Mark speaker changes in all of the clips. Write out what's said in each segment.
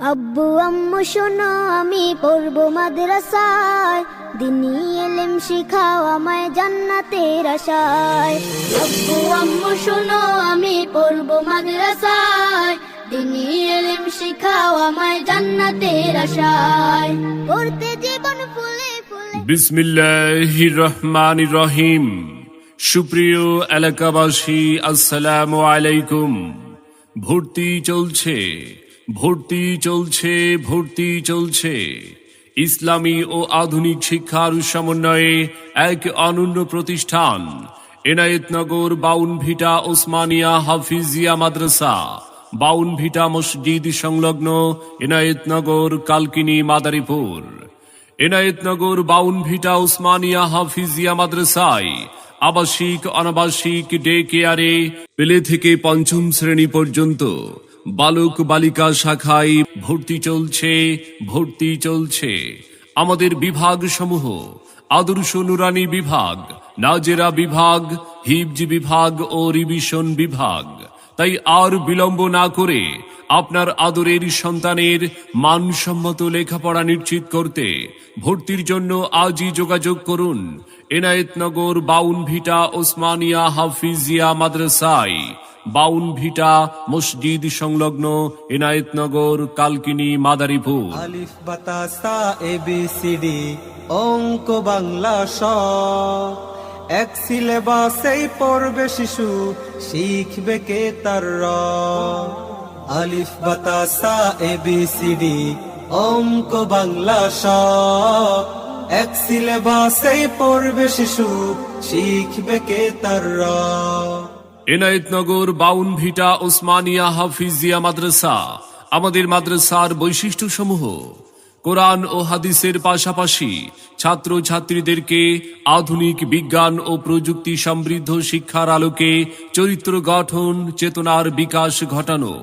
Speaker 1: আব্বু, আম্মু, শোনো, আমি পড়ব মাদ্রাসায়। দিনী এলেম শিখাও আমায় জান্নাতের আশায়। আব্বু, আম্মু, শোনো, আমি পড়ব মাদ্রাসায়। দিনী এলেম শিখাও আমায় জান্নাতের আশায়। পড়তে জীবন ফুলে ফুলে।
Speaker 2: বিসমিল্লাহির রহমান রহিম সুপ্রিয় এলাকাবাসী, আসসালামু আলাইকুম। ভর্তি চলছে ভর্তি চলছে ভর্তি চলছে। ইসলামী ও আধুনিক শিক্ষার সমন্বয়ে এক অনন্য প্রতিষ্ঠান, এনায়েতনগর বাউন ভিটা ওসমানিয়া হাফিজিয়া মাদ্রাসা বাউন ভিটা মসজিদ সংলগ্ন এনায়েতনগর কালকিনি মাদারীপুর। এনায়েতনগর বাউন ভিটা উসমানিয়া হাফিজিয়া মাদ্রাসায় আবাসিক অনাবাসিক ডে কেয়ারে পেলে থেকে পঞ্চম শ্রেণি পর্যন্ত বালক বালিকা শাখায় ভর্তি চলছে ভর্তি চলছে। আমাদের বিভাগ সমূহ আদর্শ নুরানি বিভাগ, নাজেরা বিভাগ, হিবজ বিভাগ ও রিভিশন বিভাগ। তাই আর বিলম্ব না করে আপনার আদরের সন্তানের মানসম্মত লেখাপড়া নিশ্চিত করতে ভর্তির জন্য আজই যোগাযোগ করুন। এনায়েতনগর বাউন ভিটা ওসমানিয়া হাফিজিয়া মাদ্রাসায় বাউন ভিটা, মসজিদ সংলগ্ন এনায়েতনগর কালকিনি, মাদারীপুর।
Speaker 3: অঙ্ক, বাংলা, স। এক সিলেবাসেই পড়বে শিশু, শিখবে কে তার আলিফ বাতাসা এ, বি, সি, ডি, অঙ্ক, বাংলা, স। এক সিলেবাসেই পড়বে শিশু, শিখবে কে তার র।
Speaker 2: এনায়েতনগর, বাউন, ভিটা, ওসমানিয়া, হাফিজিয়া মাদ্রাসা, আমাদের মাদ্রাসার বৈশিষ্ট্য সমূহ কোরআন ও হাদিসের পাশাপাশি ছাত্র ছাত্রীদেরকে আধুনিক বিজ্ঞান ও প্রযুক্তি সমৃদ্ধ শিক্ষার আলোকে চরিত্র গঠন, চেতনার বিকাশ ঘটানো।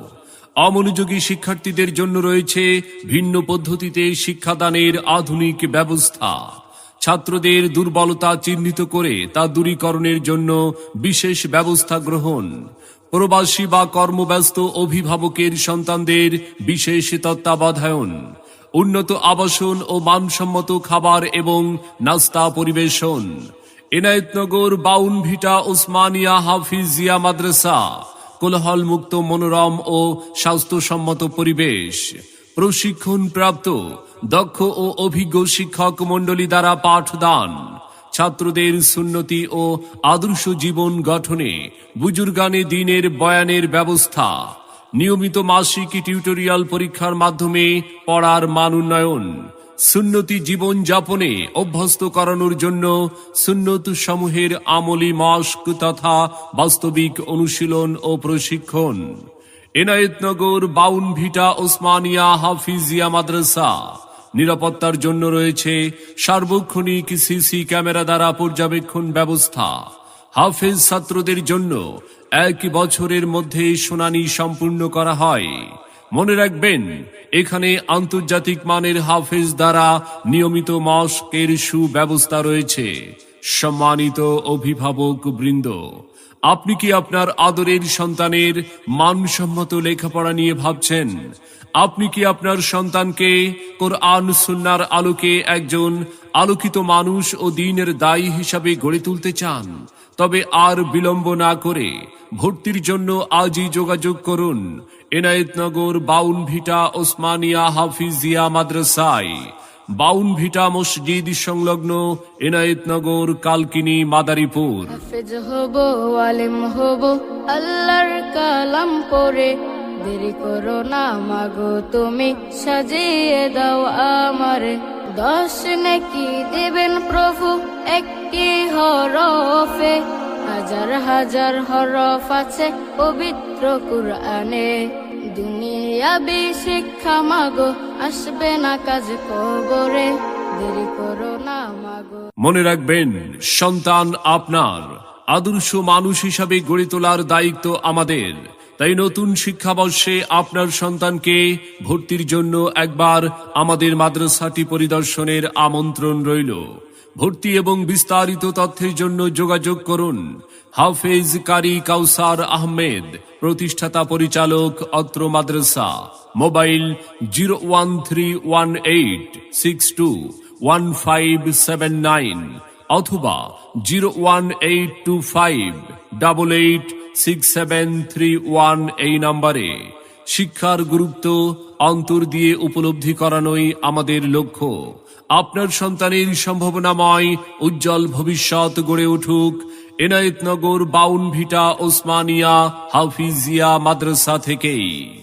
Speaker 2: অমনোযোগী শিক্ষার্থীদের জন্য রয়েছে ভিন্ন পদ্ধতিতে শিক্ষাদানের আধুনিক ব্যবস্থা। ছাত্রদের দুর্বলতা চিহ্নিত করে তা দূরীকরণের জন্য বিশেষ ব্যবস্থা গ্রহণ। প্রবাসী বা কর্মব্যস্ত অভিভাবকের সন্তানদের বিশেষ তত্ত্বাবধায়ন, উন্নত আবাসন ও মানসম্মত খাবার এবং নাস্তা পরিবেশন। এনায়েতনগর বাউন ভিটা ওসমানিয়া হাফিজিয়া মাদ্রাসা কোলাহল মুক্ত মনোরম ও স্বাস্থ্যসম্মত পরিবেশ। প্রশিক্ষণ প্রাপ্ত, দক্ষ ও অভিজ্ঞ শিক্ষক মণ্ডলী দ্বারা পাঠদান। ছাত্রদের সুন্নতি ও আদর্শ জীবন গঠনে বুজুর্গানে দিনের বয়ানের ব্যবস্থা, নিয়মিত মাসিক টিউটোরিয়াল পরীক্ষার মাধ্যমে পড়ার মান উন্নয়ন সুন্নতি জীবন যাপনে অভ্যস্ত করানোর জন্য সুন্নত সমূহের আমলি মাস্ক তথা বাস্তবিক অনুশীলন ও প্রশিক্ষণ। এনায়েতনগর বাউন ভিটা, ওসমানিয়া, হাফিজিয়া মাদ্রাসা। নিরাপত্তার জন্য রয়েছে সার্বক্ষণিক সিসি ক্যামেরা দ্বারা পর্যবেক্ষণ ব্যবস্থা। হাফেজ ছাত্রদের জন্য এক বছরের মধ্যে শুনানি সম্পূর্ণ করা হয়। মনে রাখবেন, এখানে আন্তর্জাতিক মানের হাফেজ দ্বারা নিয়মিত মস্কের সুব্যবস্থা রয়েছে। সম্মানিত অভিভাবক বৃন্দ, আপনি কি আপনার আদরের সন্তানের মানসম্মত লেখাপড়া নিয়ে ভাবছেন? আপনি কি আপনার সন্তানকে কোরআন সুন্নার আলোকে একজন আলোকিত মানুষ ও দিনের দায়ী হিসাবে গড়ে তুলতে চান? তবে আর বিলম্ব না করে ভর্তির জন্য আজই যোগাযোগ করুন। এনায়েতনগর বাউন ভিটা ওসমানিয়া হাফিজিয়া মাদ্রাসায়। বাউন ভিটা মসজিদ সংলগ্ন এনায়েতনগর কালকিনি, মাদারীপুর।
Speaker 4: হাফেজ হব, আলেম হব, আল্লাহর কালাম পড়ে। দেরি করো না, মাগো, তুমি সাজিয়ে দাও আমারে। দশ নাকি দেবেন প্রভু, একটি হরফে। হাজার হাজার হরফ আছে পবিত্র কুরআনে। দুনিয়াবি শিক্ষা মাগো, আসবে না কাজ কবরে, দেরি করো না মাগো।
Speaker 2: মনে রাখবেন, সন্তান আপনার, আদর্শ মানুষ হিসাবে গড়ে তোলার দায়িত্ব আমাদের। তাই নতুন শিক্ষাবর্ষে আপনার সন্তানকে ভর্তির জন্য একবার আমাদের মাদ্রাসাটি পরিদর্শনের আমন্ত্রণ রইল। ভর্তি এবং বিস্তারিত তথ্যের জন্য যোগাযোগ করুন হাফেজ কারি কাউসার আহমেদ, প্রতিষ্ঠাতা পরিচালক অত্র মাদ্রাসা। Mobile zero one three one eight six two one five seven nine অথবা zero one eight two five double eight six seven three one এই নম্বরে। শিক্ষার গুরুত্ব অন্তর দিয়ে উপলব্ধি করানোই আমাদের লক্ষ্য। আপনার সন্তানের সম্ভাবনাময়, উজ্জ্বল ভবিষ্যৎ গড়ে উঠুক। এনায়েতনগর বাউন ভিটা ওসমানিয়া, হাফিজিয়া মাদ্রাসা থেকেই।